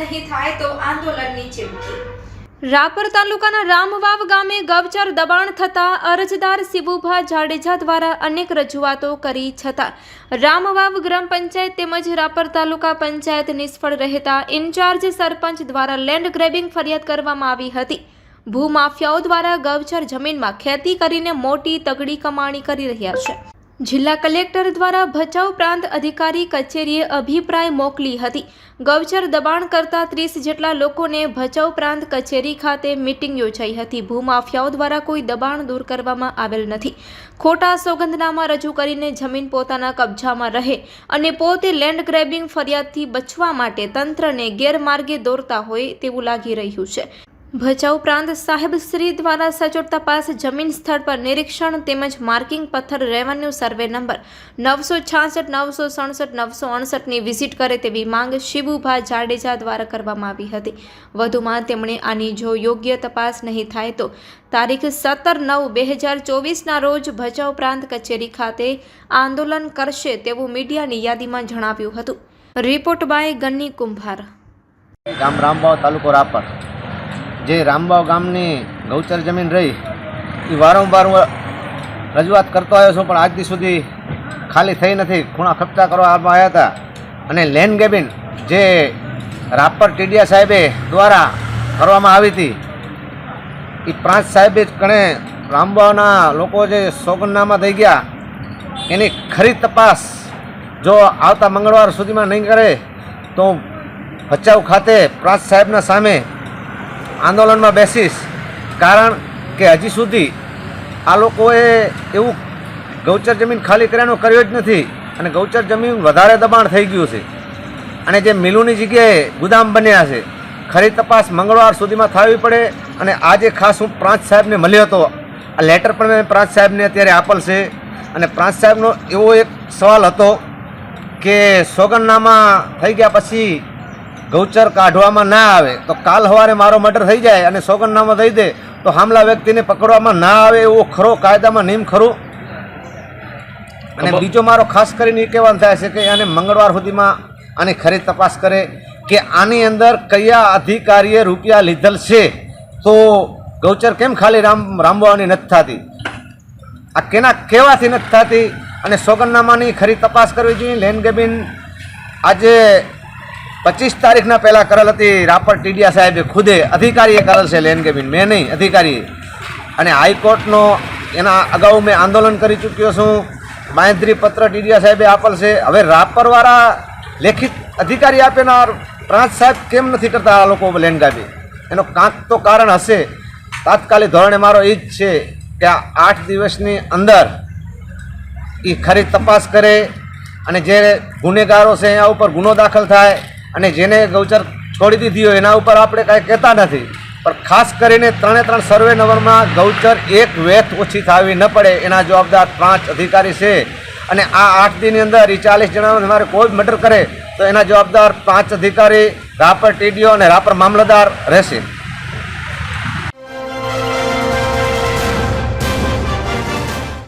નહીં થાય તો આંદોલનની ચીમકી. રાપર તાલુકાના રામવાવ ગામે ગૌચર દબાણ થતા અરજદાર શિબુભા જાડેજા દ્વારા અનેક રજૂઆતો કરી છતાં રામવાવ ગ્રામ પંચાયત તેમજ રાપર તાલુકા પંચાયત નિષ્ફળ રહેતા ઇન્ચાર્જ સરપંચ દ્વારા લેન્ડ ગ્રેબિંગ ફરિયાદ કરવામાં આવી હતી. ભૂમાફિયાઓ દ્વારા ગૌચર જમીનમાં ખેતી કરીને મોટી તગડી કમાણી કરી રહ્યા છે. જિલ્લા કલેક્ટર દ્વારા ભચાઉ પ્રાંત અધિકારી કચેરીએ અભિપ્રાય મોકલી હતી. ગૌચર દબાણ કરતા ત્રીસ જેટલા લોકોને ભચાઉ પ્રાંત કચેરી ખાતે મીટિંગ યોજાઈ હતી. ભૂમાફિયાઓ દ્વારા કોઈ દબાણ દૂર કરવામાં આવેલ નથી. ખોટા સોગંદનામા રજૂ કરીને જમીન પોતાના કબજામાં રહે અને પોતે લેન્ડ ગ્રેબિંગ ફરિયાદથી બચવા માટે તંત્રને ગેરમાર્ગે દોરતા હોય તેવું લાગી રહ્યું છે. ભચાઉ પ્રાંત સાહેબ શ્રી દ્વારા સચોટ તપાસ જમીન સ્થળ પર નિરીક્ષણ તેમજ માર્કિંગ પથ્થર રેવન્યુ સર્વે નંબર નવસો છાસઠ, નવસો સડસઠ, નવસો અડસઠની વિઝિટ કરે તેવી માંગ શિબુભા જાડેજા દ્વારા કરવામાં આવી હતી. વધુમાં તેમણે આની જો યોગ્ય તપાસ નહીં થાય તો તારીખ સત્તર નવ, બે હજાર ચોવીસના રોજ ભચાઉ પ્રાંત કચેરી ખાતે આંદોલન કરશે તેવું મીડિયાની યાદીમાં જણાવ્યું હતું. રિપોર્ટ બાય ગન્ની કુંભાર. ગામ રામબાવ તાલુકો રાપર. જે રામબાવ ગામની ગૌચર જમીન રહી એ વારંવાર રજૂઆત કરતો આવ્યો છું, પણ આજથી સુધી ખાલી થઈ નથી. ખૂણા ખપચા કરવામાં આવ્યા હતા. અને લેન ગેબિન જે રાપર ટીડિયા સાહેબે દ્વારા કરવામાં આવી હતી એ પ્રાંત સાહેબે જ કણે રામબાવના લોકો જે સોગંદનામા થઈ ગયા, એની ખરી તપાસ જો આવતા મંગળવાર સુધીમાં નહીં કરે, તો ભચાઉ ખાતે પ્રાંત સાહેબના સામે આંદોલનમાં બેસીશ. કારણ કે હજી સુધી આ લોકોએ એવું ગૌચર જમીન ખાલી કર્યાનો કર્યો જ નથી અને ગૌચર જમીન વધારે દબાણ થઈ ગયું છે. અને જે મિલોની જગ્યાએ ગુદામ બન્યા છે, ખરી તપાસ મંગળવાર સુધીમાં થવી પડે અને આજે ખાસ હું પ્રાંત સાહેબને મળ્યો હતો. આ લેટર પણ મેં પ્રાંત સાહેબને અત્યારે આપેલ છે. અને પ્રાંત સાહેબનો એવો એક સવાલ હતો કે સોગંદનામા થઈ ગયા પછી ગૌચર કાઢવામાં ના આવે તો કાલ સવારે મારો મર્ડર થઈ જાય અને સોગંદનામો દઈ દે તો હામલા વ્યક્તિને પકડવામાં ના આવે એવો ખરો કાયદામાં નિયમ ખરું? અને બીજો મારો ખાસ કરીને એ કહેવાનું થાય છે કે આને મંગળવાર સુધીમાં આની ખરી તપાસ કરે કે આની અંદર કયા અધિકારીએ રૂપિયા લીધેલ છે? તો ગૌચર કેમ ખાલી રામ રામવાની નથી થતી? આ કેના કહેવાથી નથી થતી? અને સોગંદનામાની ખરી તપાસ કરવી જોઈએ? લેન ગેબિન આજે પચીસ તારીખના પહેલાં કરેલ હતી. રાપર ટીડિયા સાહેબે ખુદે અધિકારીએ કરેલ છે લેન કેબિન મેં નહીં, અધિકારીએ. અને હાઈકોર્ટનો એના અગાઉ મેં આંદોલન કરી ચૂક્યો છું. માહિતી પત્ર ટીડિયા સાહેબે આપેલ છે. હવે રાપરવાળા લેખિત અધિકારી આપેનાર પ્રાંત સાહેબ કેમ નથી કરતા આ લોકો લેન કાપી એનો કાંક તો કારણ હશે. તાત્કાલિક ધોરણે મારો એ જ છે કે આ આઠ દિવસની અંદર એ ખરી તપાસ કરે અને જે ગુનેગારો છે, એના ઉપર ગુનો દાખલ થાય અને જેને ગૌચર છોડી દીધી હોય એના ઉપર આપણે કાંઈ કહેતા નથી. પણ ખાસ કરીને ત્રણે ત્રણ સર્વે નંબરમાં ગૌચર એક વેથ ઓછી થવી ન પડે એના જવાબદાર પાંચ અધિકારી છે. અને આ આઠ દિનની અંદર એ ચાલીસ જણાને તમારે કોઈ મર્ડર કરે તો એના જવાબદાર પાંચ અધિકારી રાપર ટીડીઓ અને રાપર મામલતદાર રહેશે.